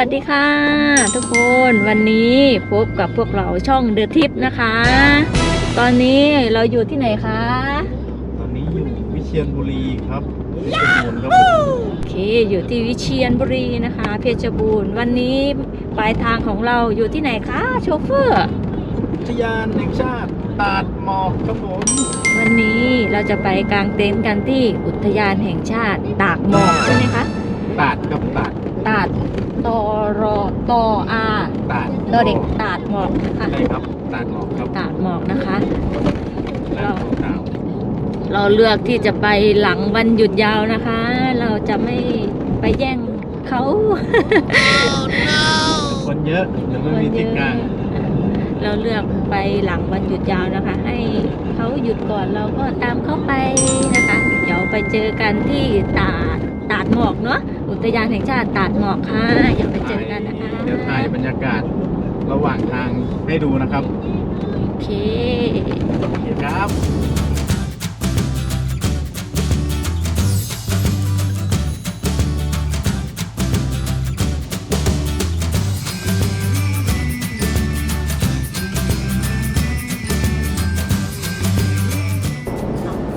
สวัสดีค่ะ ทุกคนวันนี้พบกับพวกเราช่องเดอะทิปนะคะ ตอนนี้เราอยู่ที่ไหนคะตอนนี้อยู่วิเชียรบุรีครับเพชรบูรณ์ครับผมโอเคอยู่ที่วิเชียรบุรีนะคะ เพชรบูรณ์วันนี้ปลายทางของเราอยู่ที่ไหนคะโชเฟอร์อุทยานแห่งชาติตาดหมอกครับผมวันนี้เราจะไปกางเต็นท์กันที่อุทยานแห่งชาติตากหมอกใช่ไหมคะตาดครับตาดตาด ตอรอตออาตาดตอเด็กตาดหมอกนะคะใช่ครับตาดหมอกครับตาดหมอกนะคะร้านขาวเราเลือกที่จะไปหลังวันหยุดยาวนะคะ เราจะไม่ไปแย่งเขาๆคนเยอะเดี๋ยวไม่มีที่กลางเราเลือกไปหลังวันหยุดยาวนะคะ ให้เขาหยุดก่อนเราก็ตามเขาไปนะคะ เดี๋ยวไปเจอกันที่ตาดตาดหมอกเนาะ อุทยานแห่งชาติตาดหมอกค่ะเดี๋ยวไปเจอกันนะคะเดี๋ยวถ่ายบรรยากาศระหว่างทางให้ดูนะครับ โอเคโอเคครับ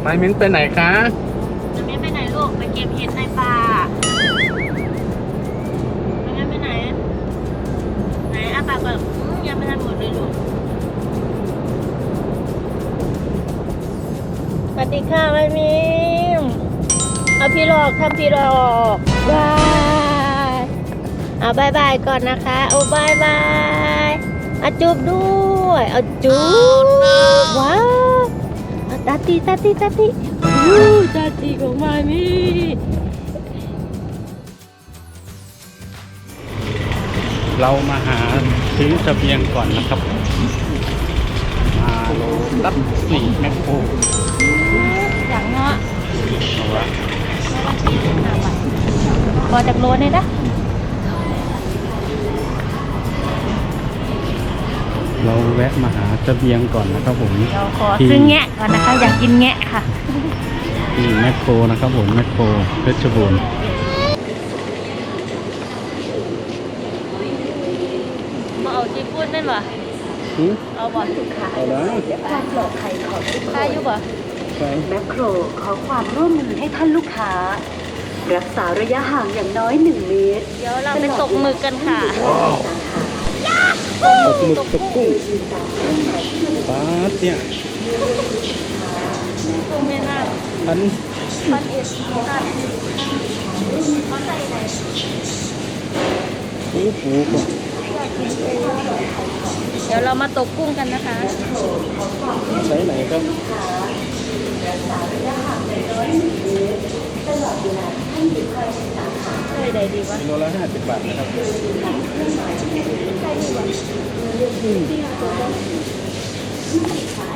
ไม้มิ้นไปไหนคะจะไม่ไปไหนลูก ไปเก็บเห็ดในป่า แบบยังไม่ทันหมดเลยลูกสวัสดีค่ะแม่มิมเอาพี่หลอกทำพี่หลอกบายเอาบายบายก่อนนะคะ โอ้บายบายเอาจูบด้วยเอาจูบว้าวเอาตาตีตาตีตาตียูตาตีของมามีเรามาหา ซื้อเสบียงก่อนนะครับ มาโลรับสี่แมคโครอย่างเงาะเอาละพอจากโลเนี่ยนะเราแวะมาหาเสบียงก่อนนะครับผมเดี๋ยวขอซื้อแงะก่อนนะคะ อยากกินแงะค่ะ ที่แมคโครนะครับผมแมคโครเพชรบูรณ์ มาเอา จีพูดนั่นวะหือเอาบ่เอาละความปลอดภัยของทุกคค่านยุบ่ไปแมคโครขอความร่วมมือให้ท่านลูกค้า รักษาระยะห่างอย่างน้อย 1 เมตรเดี๋ยวเราไปตกหมึกกันค่ะ ตกหมึกตกกุ้งปลาเนี่ยกุ้งแม่น้พันำพันเอ็ดพันเขาใส่ไหน ปูปูก่อนเดี๋ยวเรามาตกกุ้งกันนะคะใช้ไหนครับใส่ใดดีวะกิโลละห้าสิบบาทนะครับ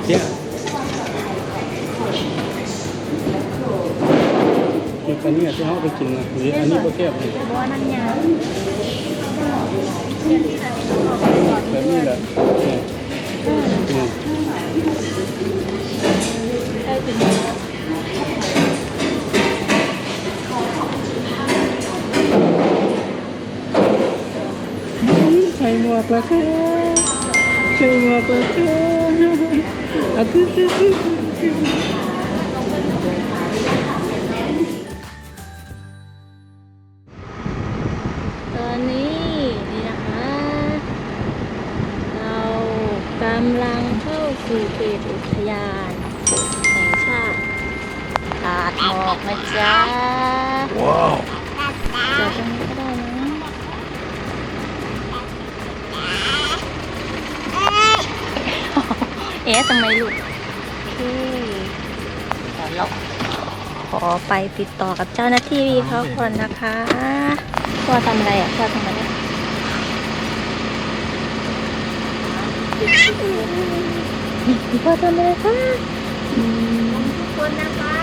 เนี่ยอยู่กันเนี่ยที่เขาเอาไปกินนะหรืออันนี้ก็แก้วนี่บัวนั่นยา แบบนี้แหละเนี่ยเนี่ยใส่ถึงใส่หมวกแล้วค่ะใส่หมวกแล้วค่ะอะ เอ๊ะทำไมหลุดโอเคเดี๋ยวเราขอไปติดต่อกับเจ้าหน้าที่เขาก่อนนะคะพ่อทำอะไรอะพ่อทำอะไรพ่อทำอะไรคะอืมทุกคนนะคะ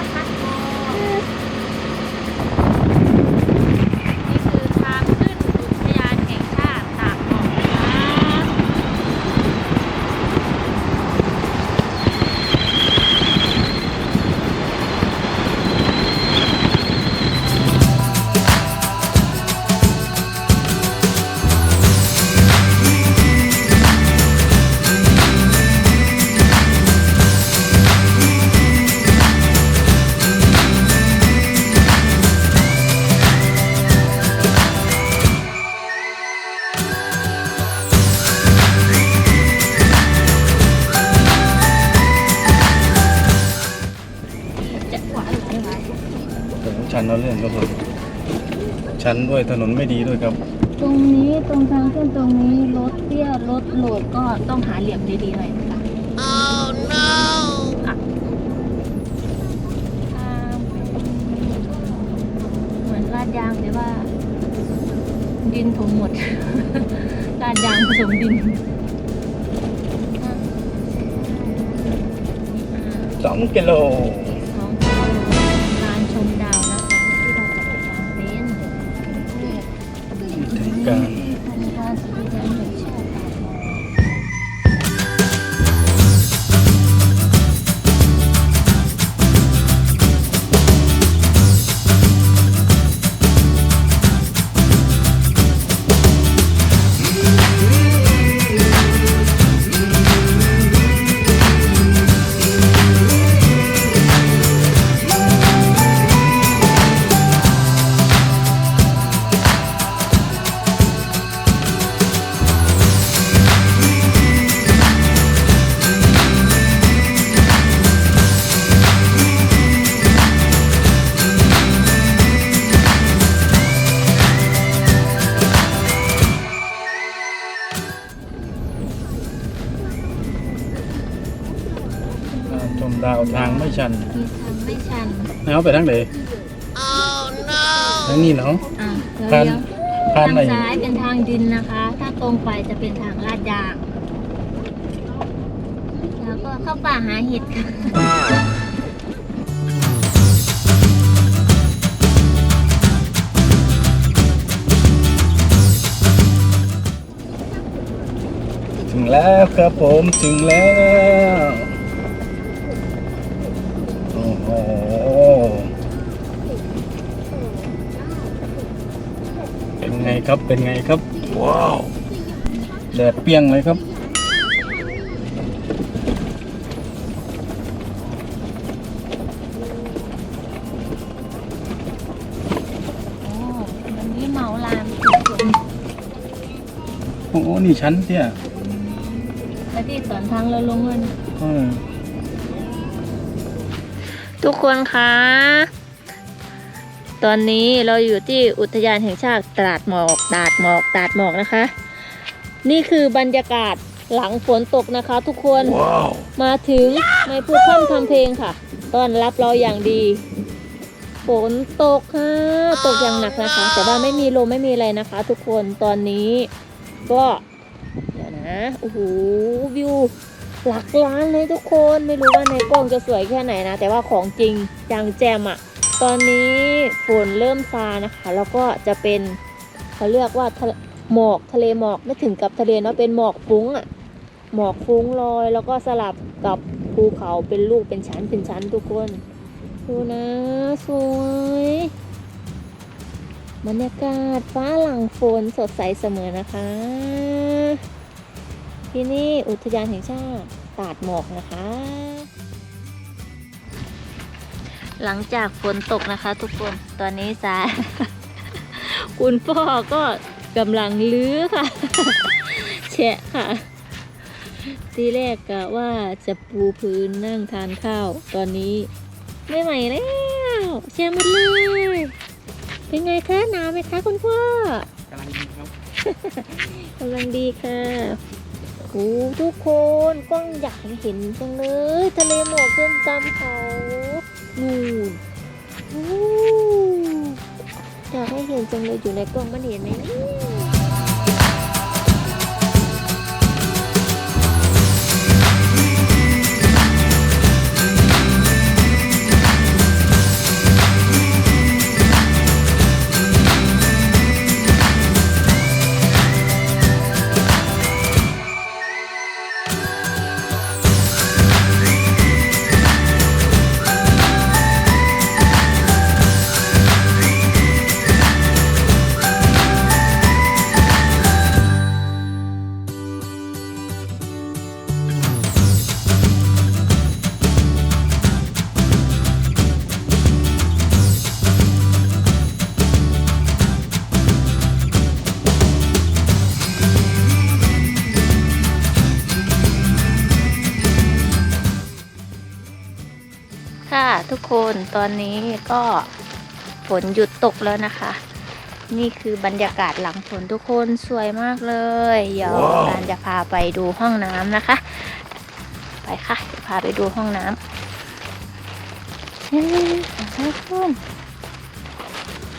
ละเรื่องครับผมชันด้วยถนนไม่ดีด้วยครับ ตรงนี้ตรงทางขึ้นตรงนี้รถเตี้ยรถโหลดก็ต้องหาเหลี่ยมดีๆหน่อยนะคะ oh no อะอ่าเหมือนลาดยางแต่ว่า ดินถมหมด ลาดยางผสมดินสองกิโลสองกิโล การ ไปทางไหนทางนี้เนาะอะทางเลี้ยวทางทางไหนซ้ายเป็นทางดินนะคะ ถ้าตรงไปจะเป็นทางลาดยาง แล้วก็เข้าป่าหาเห็ดค่ะ ถึงแล้วครับผมถึงแล้ว ไงครับเป็นไงครับ ว้าวแดดเปรี้ยงเลยครับโอ้วันนี้เหมาลานสุดโอ้โหนี่ชั้นเตี้ยๆแล้วที่สอนทางเราลงเงิน เออทุกคนคะ ตอนนี้เราอยู่ที่อุทยานแห่งชาติตราดหมอกตราดหมอกตราดหมอกนะคะ นี่คือบรรยากาศหลังฝนตกนะคะทุกคนว้าวมาถึงไม่พูดพร่ำทำเพลงค่ะ ต้อนรับเราอย่างดี ฝนตกค่ะ ตกอย่างหนักนะคะ แต่ว่าไม่มีลมไม่มีอะไรนะคะ ทุกคนตอนนี้ก็เดี๋ยวนะโอ้โหวิวหลักล้านเลยทุกคนไม่รู้ว่าในกล้องจะสวยแค่ไหนนะ แต่ว่าของจริงจังแจมอะ ตอนนี้ฝนเริ่มซานะคะ แล้วก็จะเป็นเขาเรียกว่าหมอกทะเลหมอกไม่ถึงกับทะเลเนาะเป็นหมอกฟุ้งอะหมอกฟุ้งลอย แล้วก็สลับกับภูเขาเป็นลูกเป็นชั้นเป็นชั้นทุกคนดูนะสวยบรรยากาศฟ้าหลังฝนสดใสเสมอนะคะ ที่นี่อุทยานแห่งชาติตาดหมอกนะคะ หลังจากฝนตกนะคะ ทุกคนตอนนี้สาย คุณพ่อก็กำลังลื้อค่ะแฉะค่ะ ทีแรกกะว่าจะปูพื้นนั่งทานข้าว ตอนนี้ไม่ไหวแล้วแช่หมดเลยเป็นไงคะหนาวไหมคะคุณพ่อกำลังดีครับกำลังดีค่ะโอ้ทุกคนกล้องอยากให้เห็นจังเลย ทะเลหมอกขึ้นตามเขา นูนโอ้อยากให้เห็นจังเลยอยู่ในกล้องมันเห็นไหม ทุกคนตอนนี้ก็ฝนหยุดตกแล้วนะคะ นี่คือบรรยากาศหลังฝนทุกคนสวยมากเลยเดี๋ยวการจะพาไปดูห้องน้ำนะคะ ไปค่ะจะพาไปดูห้องน้ำเฮ้ยทุกคน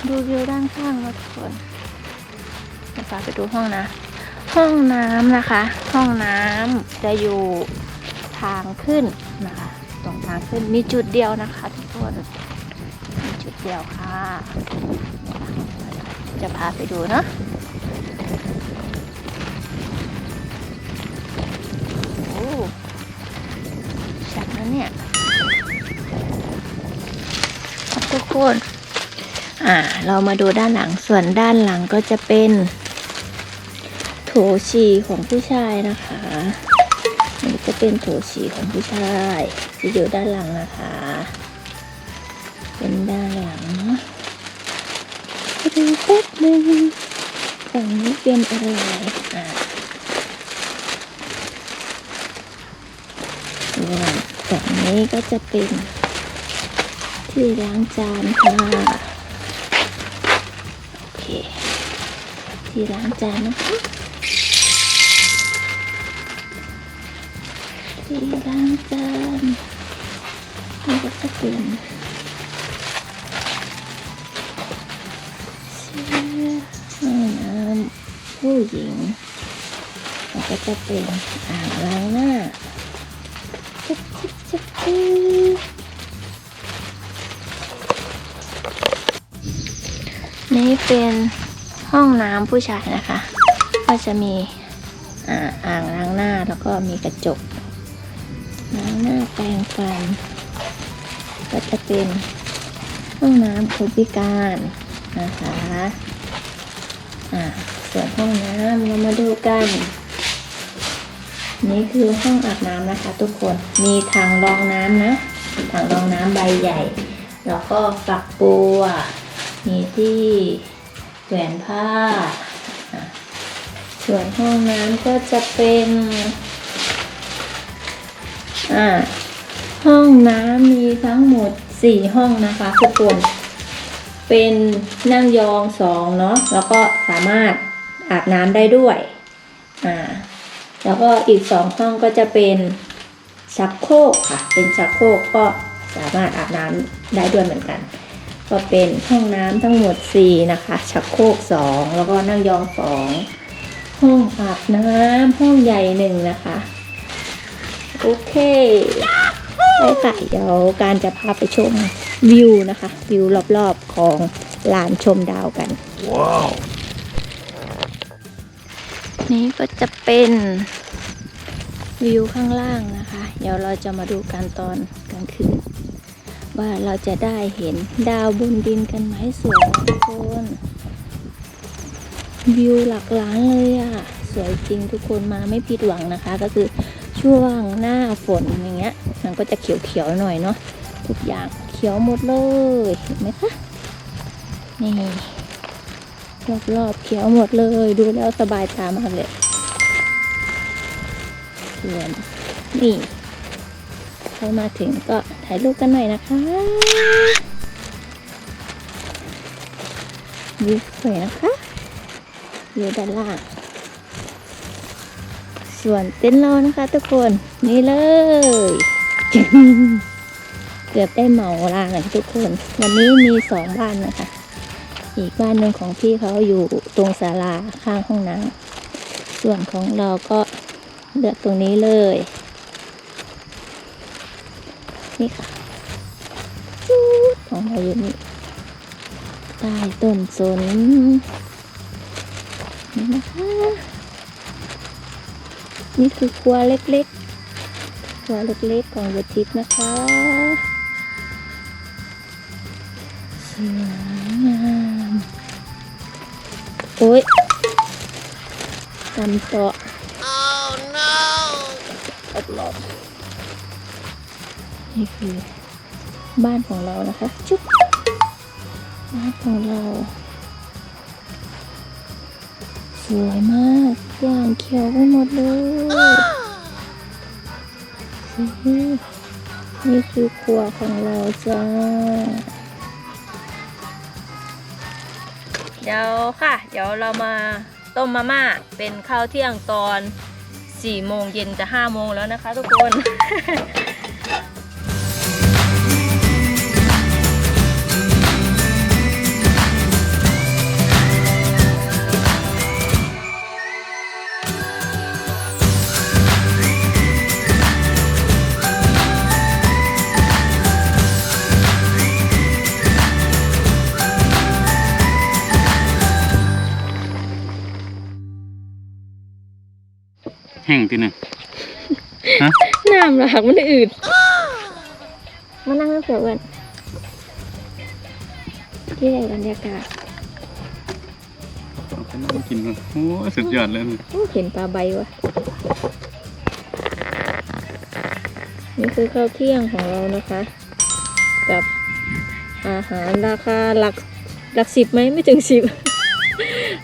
ดูวิวด้านข้างมาทุกคนจะพาไปดูห้องน้ำห้องน้ำนะคะ ห้องน้ำจะอยู่ทางขึ้นนะคะ ตรงทางขึ้นมีจุดเดียวนะคะทุกคนมีจุดเดียวค่ะ จะพาไปดูเนาะโอ้ชัดนะเนี่ยทุกคนอ่าเรามาดูด้านหลังส่วนด้านหลังก็จะเป็นโถฉี่ของผู้ชายนะคะนี่จะเป็นโถฉี่ของผู้ชาย ที่อยู่ด้านหลังนะคะ เป็นด้านหลังเนาะไปดูแป๊บหนึงฝั่งนี้เป็นอะไรอ่าส่วนฝั่งนี้ก็จะเป็นที่ล้างจานค่ะโอเคที่ล้างจานนะคะที่ล้างจาน นี่ก็จะเป็นเสื้อห้องน้ำผู้หญิงแล้วก็จะเป็นอ่างล้างหน้าจิ๊บจิ๊บจิ๊บจิ๊บนี่เป็นห้องน้ำผู้ชายนะคะ ก็จะมีอ่างล้างหน้าแล้วก็มีกระจกล้างหน้าแปรงฟัน ก็จะเป็นห้องน้ำคนพิการนะคะอ่าส่วนห้องน้ำเรามาดูกัน นี่คือห้องอาบน้ำนะคะ ทุกคนมีถังรองน้ำนะถังรองน้ำใบใหญ่ แล้วก็ฝักบัวมีที่แหวนผ้า ส่วนห้องน้ำก็จะเป็น อ่า ห้องน้ำมีทั้งหมด 4 ห้องนะคะทุกคนเป็นนั่งยองสองเนาะแล้วก็สามารถอาบน้ำได้ด้วยอ่าแล้วก็อีกสองห้องก็จะเป็นชักโครกค่ะ เป็นชักโครกก็สามารถอาบน้ำได้ด้วยเหมือนกัน ก็เป็นห้องน้ำทั้งหมด 4 นะคะ ชักโครก2 แล้วก็นั่งยอง2ห้องอาบน้ำห้องใหญ่หนึ่งนะคะ โอเค ไปค่ะเดี๋ยวการจะพาไปชมวิวนะคะ วิวรอบๆของลานชมดาวกันนี่ก็จะเป็นวิวข้างล่างนะคะ เดี๋ยวเราจะมาดูกันตอนกลางคืน ว่าเราจะได้เห็นดาวบนดินกันไหมสวยนะทุกคนวิวหลักล้านเลยอะ่ะ สวยจริงทุกคนมาไม่ผิดหวังนะคะ ก็คือ ช่วงหน้าฝนอย่างเงี้ย มันก็จะเขียวๆหน่อยเนาะทุกอย่างเขียวหมดเลยเห็นไหมคะนี่รอบๆเขียวหมดเลย ดูแล้วสบายตามากเลยสวนนี่พอมาถึงก็ถ่ายรูปกันหน่อยนะคะวิวสวยนะคะอยู่ด้านล่าง ส่วนเต็นท์เรานะคะทุกคนนี่เลย เกือบได้เหมาลานเลยทุกคน วันนี้มีสองบ้านนะคะ อีกบ้านหนึ่งของพี่เขาอยู่ตรงศาลาข้างห้องน้ำส่วนของเราก็เลือกตรงนี้เลย นี่ค่ะของเราอยู่นี่ใต้ต้นสนนี่นะคะ นี่คือครัวเล็กๆครัวเล็กๆของยทิพย์นะคะสวยงามโอ้ยตำโต๊ะ oh no รอบๆนี่คือบ้านของเรานะคะ จุ๊บบ้านของเราส วยมากกว้างเขียวไปหมดเลยนี่คือครัวของเราจ้า เดี๋ยวค่ะ เดี๋ยวเรามาต้มมาม่าเป็นข้าวเที่ยงตอน4โมงเย็นจะ5โมงแล้วนะคะทุกคน แห้งทีหนึ่งฮะน้ำหลากมันอืดมานั่งเสือเว้นที่ไหนบรรยากาศเอาไปนั่งกินกันโอ้ยสุดยอดเลยโอ้เห็นปลาใบวะนี่คือข้าวเที่ยงของเรานะคะ กับอาหารราคาหลักหลักสิบไหมไม่ถึงสิบ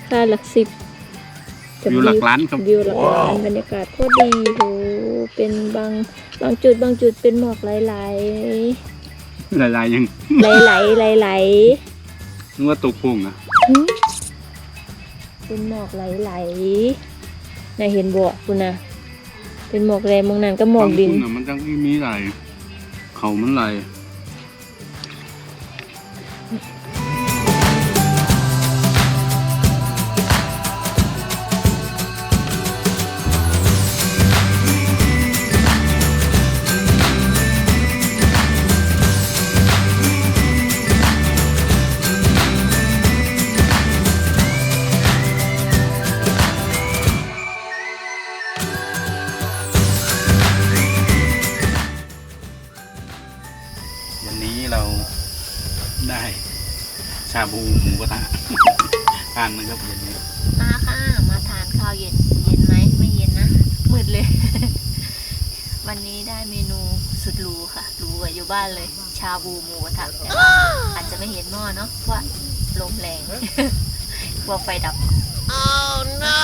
ราคาหลักสิบ กับอยู่หลักล้านครับวิวหลักล้านบรรยากาศโคตรดีโหเป็นบางบางจุดบางจุดเป็นหมอกไหลไหลหลายๆยังไหลไหลไหลไหลนึกว่าตกพุ่งอะหึเป็นหมอกไหลไหลน่าเห็นบ่คุณนะเป็นหมอกแรงมองนั้นก็หมอกดินบางพุ่งอะมันจังไม่มีไหลเขามันไหลานนะครับเย็นนี้มาค่ะ มาทานข้าวเย็น เย็นไหมไม่เย็นนะ มืดเลย วันนี้ได้เมนูสุดหรูค่ะหรูกว่าอยู่บ้านเลย ชาบูหมูกระทะแต่ว่าอาจจะไม่เห็นหม้อเนาะเพราะว่าลมแรงกลัวไฟดับ oh no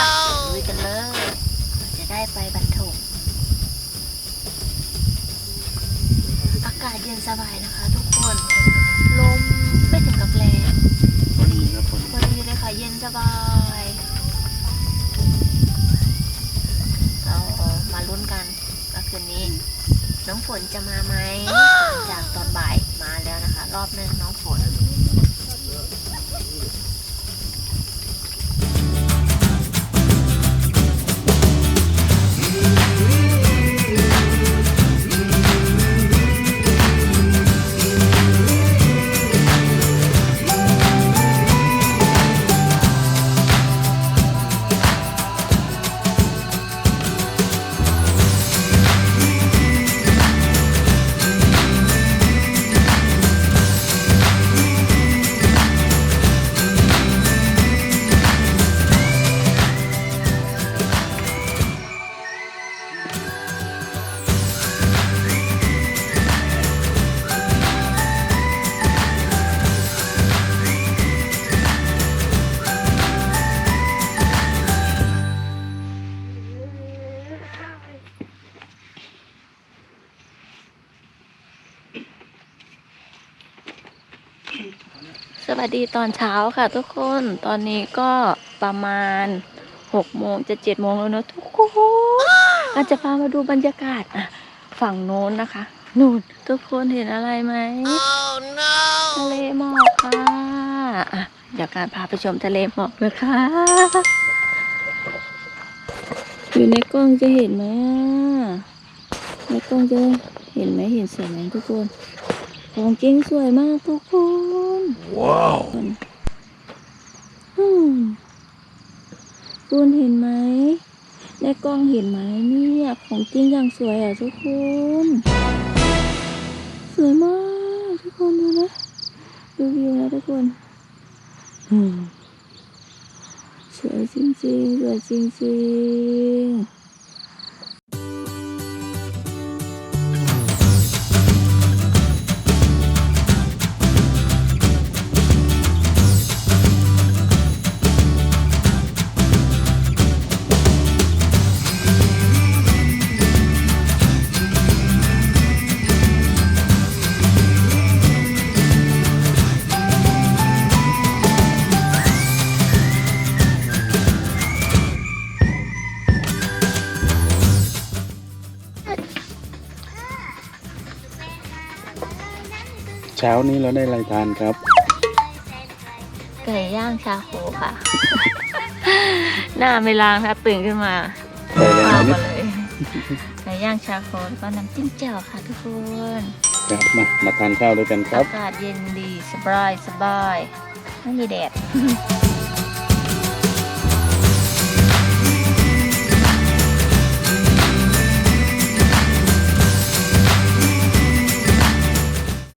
ลุยกันเลย จะได้ไปบรรทมอากาศเย็นสบายนะคะ สวัสดีตอนเช้าค่ะทุกคน ตอนนี้ก็ประมาณ6โมงจะ7โมงแล้วเนอะทุกคนอาจจะพามาดูบรรยากาศอะฝั่งโน้นนะคะ นู่นทุกคนเห็นอะไรไหมทะเลหมอกค่ะอะเดี๋ยวการพาไปชมทะเลหมอกนะคะ อยู่ในกล้องจะเห็นไหมอะในกล้องจะเห็นไหมเห็นสวยไหมทุกคน ของจริงสวยมากทุกคน ว้าวอืมคุณเห็นไหม ในกล้องเห็นไหมเนี่ยของจริงอย่างสวยอะทุกคน สวยมาก ทุกคนดูนะ ดูวิวนะทุกคนสวยจริงๆสวยจริงๆ「 ช้านี้เราได้อะไรทานครับ ไก่ย่างชาโคค่ะ หน้าไม่ล้างถ้าตื่นขึ้นมาใส่อะไรข้าวนิมาดเลยไก่ย่างชาโคแล้วก็น้ำจิ้มแจ่วค่ะทุกคนครับมามาทานข้าวด้วยกันครัอาบกาศเย็นดีสบายสบายไม่มีแดด